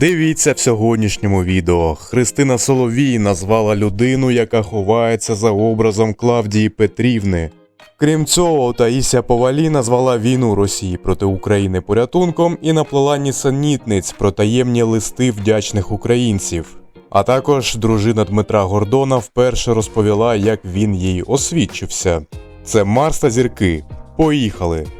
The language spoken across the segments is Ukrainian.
Дивіться в сьогоднішньому відео. Христина Соловій назвала людину, яка ховається за образом Клавдії Петрівни. Крім цього, Таїся Повалі назвала війну Росії проти України порятунком і наплела нісенітниць про таємні листи вдячних українців. А також дружина Дмитра Гордона вперше розповіла, як він їй освідчився. Це Марс та зірки. Поїхали!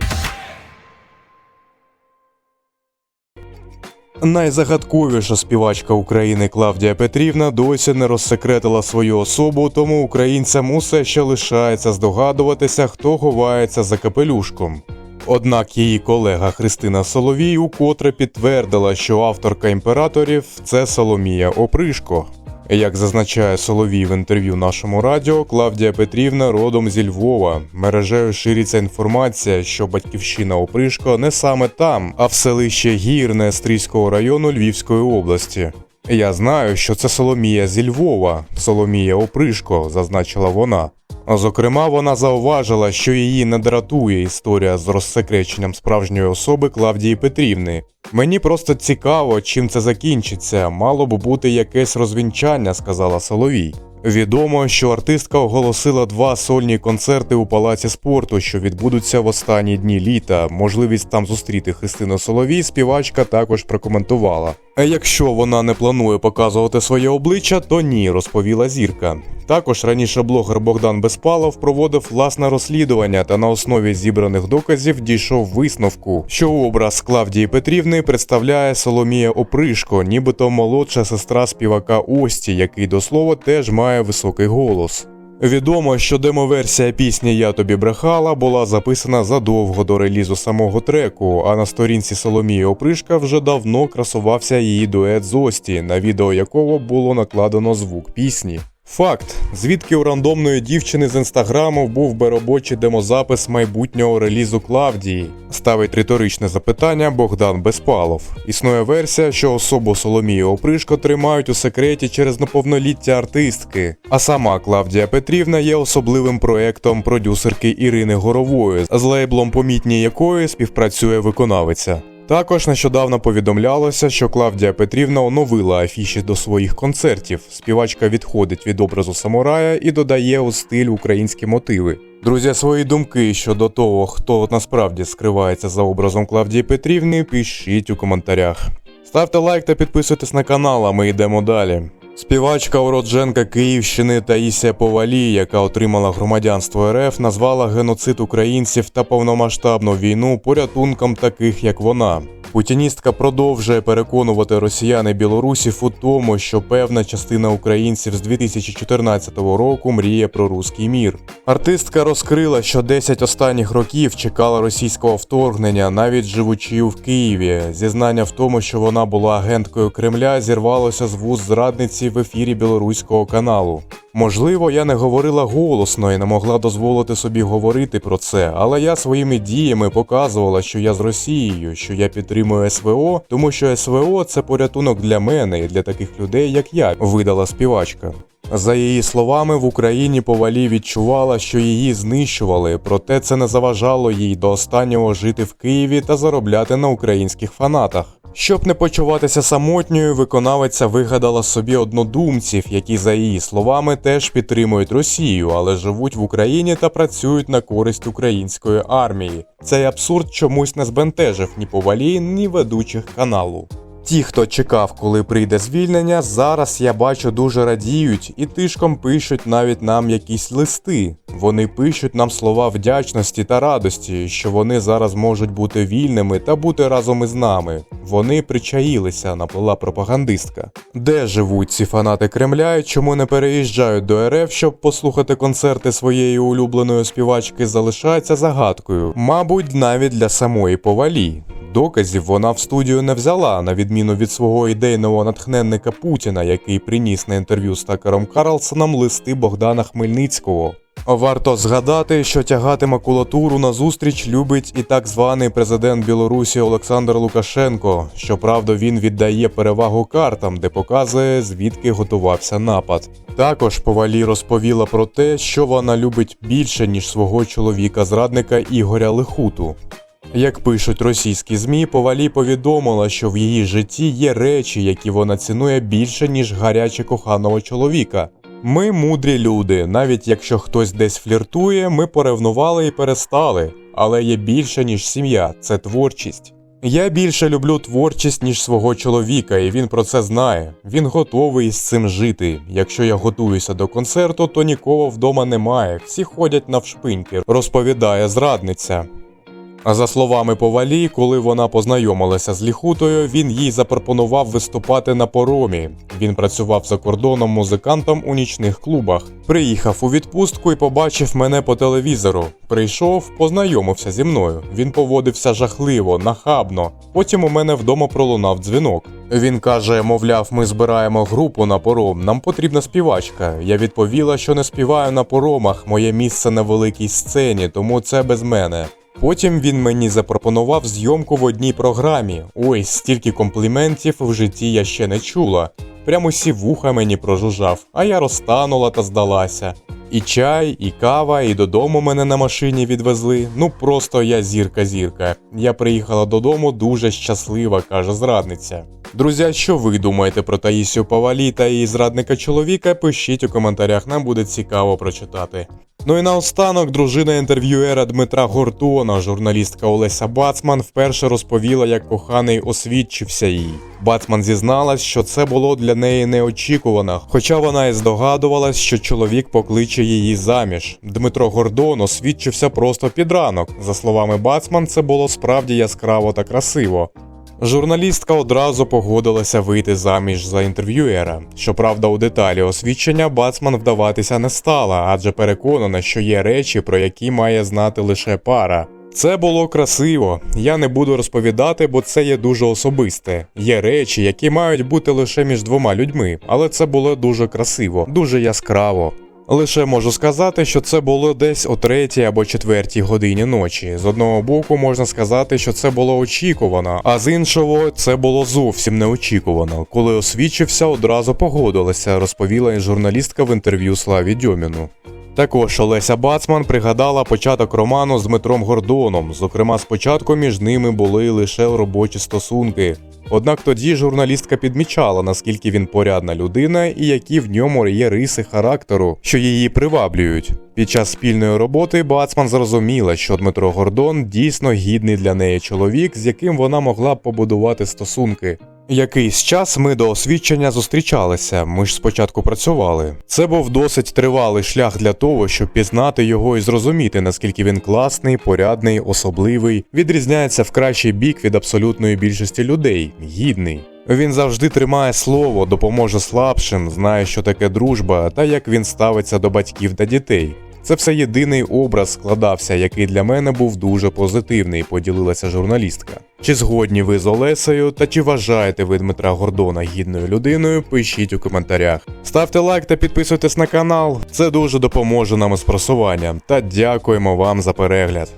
Найзагадковіша співачка України Клавдія Петрівна досі не розсекретила свою особу, тому українцям усе ще лишається здогадуватися, хто ховається за капелюшком. Однак її колега Христина Соловій укотре підтвердила, що авторка імператорів це Соломія Опришко. Як зазначає Соловій в інтерв'ю нашому радіо, Клавдія Петрівна родом зі Львова. Мережею шириться інформація, що батьківщина Опришко не саме там, а в селище Гірне Стрійського району Львівської області. Я знаю, що це Соломія зі Львова, Соломія Опришко, зазначила вона. Зокрема, вона зауважила, що її не дратує історія з розсекреченням справжньої особи Клавдії Петрівни. Мені просто цікаво, чим це закінчиться. Мало б бути якесь розвінчання, сказала Соловій. Відомо, що артистка оголосила два сольні концерти у палаці спорту, що відбудуться в останні дні літа. Можливість там зустріти Христину Соловій, співачка також прокоментувала. Якщо вона не планує показувати своє обличчя, то ні, розповіла зірка. Також раніше блогер Богдан Безпалов проводив власне розслідування та на основі зібраних доказів дійшов висновку, що образ Клавдії Петрівни представляє Соломія Опришко, нібито молодша сестра співака Ості, який до слова теж має високий голос. Відомо, що демоверсія пісні Я тобі брехала була записана задовго до релізу самого треку, а на сторінці Соломії Опришка вже давно красувався її дует з Ості, на відео якого було накладено звук пісні. Факт, звідки у рандомної дівчини з інстаграму був би робочий демозапис майбутнього релізу Клавдії? Ставить риторичне запитання Богдан Безпалов. Існує версія, що особу Соломії Опришко тримають у секреті через неповноліття артистки. А сама Клавдія Петрівна є особливим проектом продюсерки Ірини Горової, з лейблом помітні якої співпрацює виконавиця. Також нещодавно повідомлялося, що Клавдія Петрівна оновила афіші до своїх концертів. Співачка відходить від образу самурая і додає у стиль українські мотиви. Друзі, свої думки щодо того, хто насправді скривається за образом Клавдії Петрівни, пишіть у коментарях. Ставте лайк та підписуйтесь на канал, а ми йдемо далі. Співачка уродженка Київщини Таїсія Повалі, яка отримала громадянство РФ, назвала геноцид українців та повномасштабну війну порятунком таких, як вона. Путіністка продовжує переконувати росіян і білорусів у тому, що певна частина українців з 2014 року мріє про руський мір. Артистка розкрила, що 10 останніх років чекала російського вторгнення, навіть живучи в Києві. Зізнання в тому, що вона була агенткою Кремля, зірвалося з вуз зрадниці в ефірі білоруського каналу. Можливо, я не говорила голосно і не могла дозволити собі говорити про це, але я своїми діями показувала, що я з Росією, що я підтримую СВО, тому що СВО це порятунок для мене і для таких людей, як я, видала співачка. За її словами, в Україні повалі відчувала, що її знищували, проте це не заважало їй до останнього жити в Києві та заробляти на українських фанатах. Щоб не почуватися самотньою, виконавиця вигадала собі однодумців, які, за її словами, теж підтримують Росію, але живуть в Україні та працюють на користь української армії. Цей абсурд чомусь не збентежив ні повалі, ні ведучих каналу. Ті, хто чекав, коли прийде звільнення, зараз я бачу дуже радіють і тишком пишуть навіть нам якісь листи. Вони пишуть нам слова вдячності та радості, що вони зараз можуть бути вільними та бути разом із нами. Вони причаїлися, наплела пропагандистка. Де живуть ці фанати Кремля і чому не переїжджають до РФ, щоб послухати концерти своєї улюбленої співачки, залишається загадкою, мабуть, навіть для самої повалі. Доказів вона в студію не взяла, на відміну від свого ідейного натхненника Путіна, який приніс на інтерв'ю з Такером Карлсоном листи Богдана Хмельницького. Варто згадати, що тягати макулатуру на зустріч любить і так званий президент Білорусі Олександр Лукашенко. Щоправда, він віддає перевагу картам, де показує, звідки готувався напад. Також повалі розповіла про те, що вона любить більше ніж свого чоловіка-зрадника Ігоря Лихуту. Як пишуть російські ЗМІ, Повалі повідомила, що в її житті є речі, які вона цінує більше, ніж гаряче коханого чоловіка. Ми мудрі люди, навіть якщо хтось десь фліртує, ми поревнували і перестали. Але є більше, ніж сім'я, це творчість. Я більше люблю творчість, ніж свого чоловіка, і він про це знає. Він готовий з цим жити. Якщо я готуюся до концерту, то нікого вдома немає, всі ходять навшпиньки, розповідає зрадниця. За словами Повалі, коли вона познайомилася з Ліхутою, він їй запропонував виступати на поромі. Він працював за кордоном музикантом у нічних клубах. Приїхав у відпустку і побачив мене по телевізору. Прийшов, познайомився зі мною. Він поводився жахливо, нахабно. Потім у мене вдома пролунав дзвінок. Він каже: мовляв, ми збираємо групу на пором, нам потрібна співачка. Я відповіла, що не співаю на поромах, моє місце на великій сцені, тому це без мене. Потім він мені запропонував зйомку в одній програмі. Ой, стільки компліментів в житті я ще не чула. Прямо усі вуха мені прожужжав, а я розтанула та здалася. І чай, і кава, і додому мене на машині відвезли. Ну просто я зірка-зірка. Я приїхала додому дуже щаслива, каже зрадниця. Друзі, що ви думаєте про Таїсію Павалі та її зрадника чоловіка? Пишіть у коментарях, нам буде цікаво прочитати. Ну і наостанок, дружина інтерв'юера Дмитра Гордона, журналістка Олеся Бацман, вперше розповіла, як коханий освідчився їй. Бацман зізналась, що це було для неї неочікувано, хоча вона і здогадувалась, що чоловік покличе її заміж. Дмитро Гордон освідчився просто під ранок. За словами Бацман, це було справді яскраво та красиво. Журналістка одразу погодилася вийти заміж за інтерв'юера. Щоправда, у деталі освідчення Бацман вдаватися не стала, адже переконана, що є речі, про які має знати лише пара. Це було красиво. Я не буду розповідати, бо це є дуже особисте. Є речі, які мають бути лише між двома людьми, але це було дуже красиво, дуже яскраво. Лише можу сказати, що це було десь о третій або четвертій годині ночі. З одного боку можна сказати, що це було очікувано, а з іншого це було зовсім неочікувано. Коли освідчився, одразу погодилася, розповіла журналістка в інтерв'ю Славі Дьоміну. Також Олеся Бацман пригадала початок роману з Дмитром Гордоном. Зокрема, спочатку між ними були лише робочі стосунки. Однак тоді журналістка підмічала, наскільки він порядна людина і які в ньому є риси характеру, що її приваблюють. Під час спільної роботи Бацман зрозуміла, що Дмитро Гордон дійсно гідний для неї чоловік, з яким вона могла побудувати стосунки. Якийсь час ми до освідчення зустрічалися. Ми ж спочатку працювали. Це був досить тривалий шлях для того, щоб пізнати його і зрозуміти, наскільки він класний, порядний, особливий, відрізняється в кращий бік від абсолютної більшості людей, гідний. Він завжди тримає слово, допоможе слабшим, знає, що таке дружба, та як він ставиться до батьків та дітей. Це все єдиний образ складався, який для мене був дуже позитивний, поділилася журналістка. Чи згодні ви з Олесею та чи вважаєте ви Дмитра Гордона гідною людиною? Пишіть у коментарях. Ставте лайк та підписуйтесь на канал. Це дуже допоможе нам із просуванням. Та дякуємо вам за перегляд.